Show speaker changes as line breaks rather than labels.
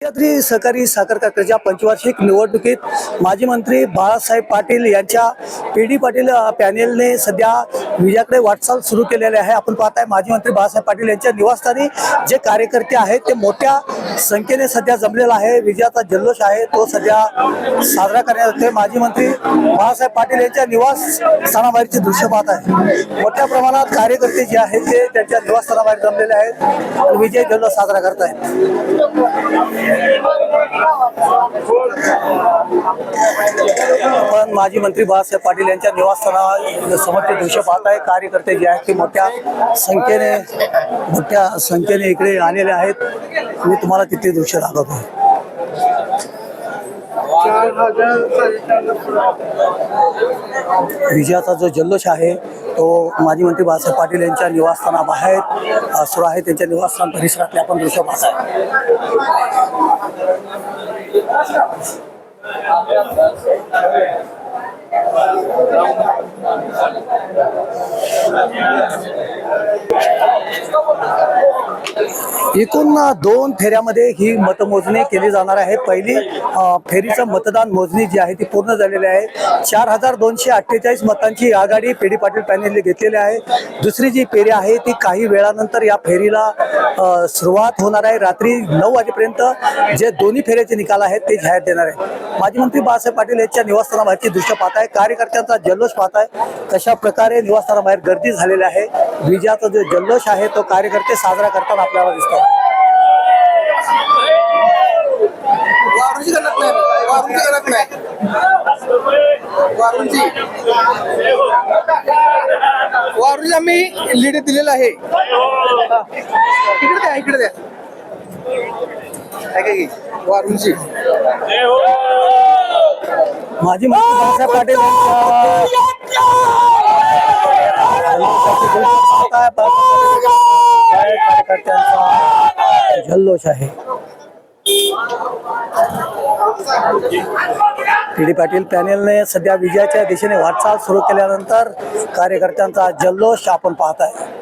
सह्याद्री सहकारी साखर कारखान्याच्या पंचवार्षिक निवडणुकीत माजी मंत्री बाळासाहेब पाटील यांच्या पी डी पाटील पॅनेलने सध्या विजयाकडे वाटचाल सुरू केलेली आहे. आपण पाहताय माजी मंत्री बाळासाहेब पाटील यांच्या निवासस्थानी जे कार्यकर्ते आहेत ते मोठ्या संख्येने सध्या जमलेला आहे. विजयाचा जल्लोष आहे. तो सध्या साजरा करण्यात येतोय. माजी मंत्री बाळासाहेब पाटील यांच्या निवास स्थानाबाहेरचे दृश्य पाहत आहे मोठ्या प्रमाणात कार्यकर्ते जे आहेत ते त्यांच्या निवासस्थानाबाहेर जमलेले आहेत विजय जल्लोष साजरा करत आहेत पण माजी मंत्री बाळासाहेब पाटील यांच्या निवासस्थाना समोरचे दृश्य पाहत आहे कार्यकर्ते जे आहेत ते मोठ्या संख्येने मोठ्या संख्येने इकडे आलेले आहेत. मी तुम्हाला तिथे दृश्य दाखवतो. विजयाचा जो जल्लोष आहे तो माजी मंत्री बाळासाहेब पाटील यांच्या निवासस्थानाबाहेर सुरू आहे. त्यांच्या निवासस्थान परिसरातले आपण दृश्य पाहत आहे Il y a. एकूण दोन फेऱ्यामध्ये ही मतमोजणी केली जाणार आहे. पहिली फेरीचं मतदान मोजणी जी आहे ती पूर्ण झालेली आहे. चार हजार दोनशे अठ्ठेचाळीस मतांची आघाडी पेढी पाटील पॅनेलने घेतलेली आहे. दुसरी जी फेरी आहे ती काही वेळानंतर या फेरीला सुरुवात होणार आहे. रात्री नऊ वाजेपर्यंत जे दोन्ही फेऱ्याचे निकाल आहेत ते जाहीर देणार आहे माजी मंत्री बाळासाहेब पाटील यांच्या निवासस्थानाबाहेरची दृश्य पाहत आहे कार्यकर्त्यांचा जल्लोष पाहत आहे कशा प्रकारे निवासस्थानाबाहेर गर्दी झालेली आहे. विजयाचा जो जल्लोष आहे तो कार्यकर्ते साजरा करताना आपल्याला दिसतो.
वारूंची गणत नाही. वारूंची गणत नाही. वारूंची वारूंची आम्ही लीड दिलेलं आहे. इकडे द्या इकडे द्या? वारूंची
माजी मंत्री बाळासाहेब पाटील यांच्या जल्लोषाची दृश्य पाहत आहे. कार्यकर्त्यांचा जल्लोष आहे. टी डी पाटील पॅनेलने सध्या विजयाच्या दिशेने वाटचाल सुरू केल्यानंतर कार्यकर्त्यांचा जल्लोष आपण पाहत आहे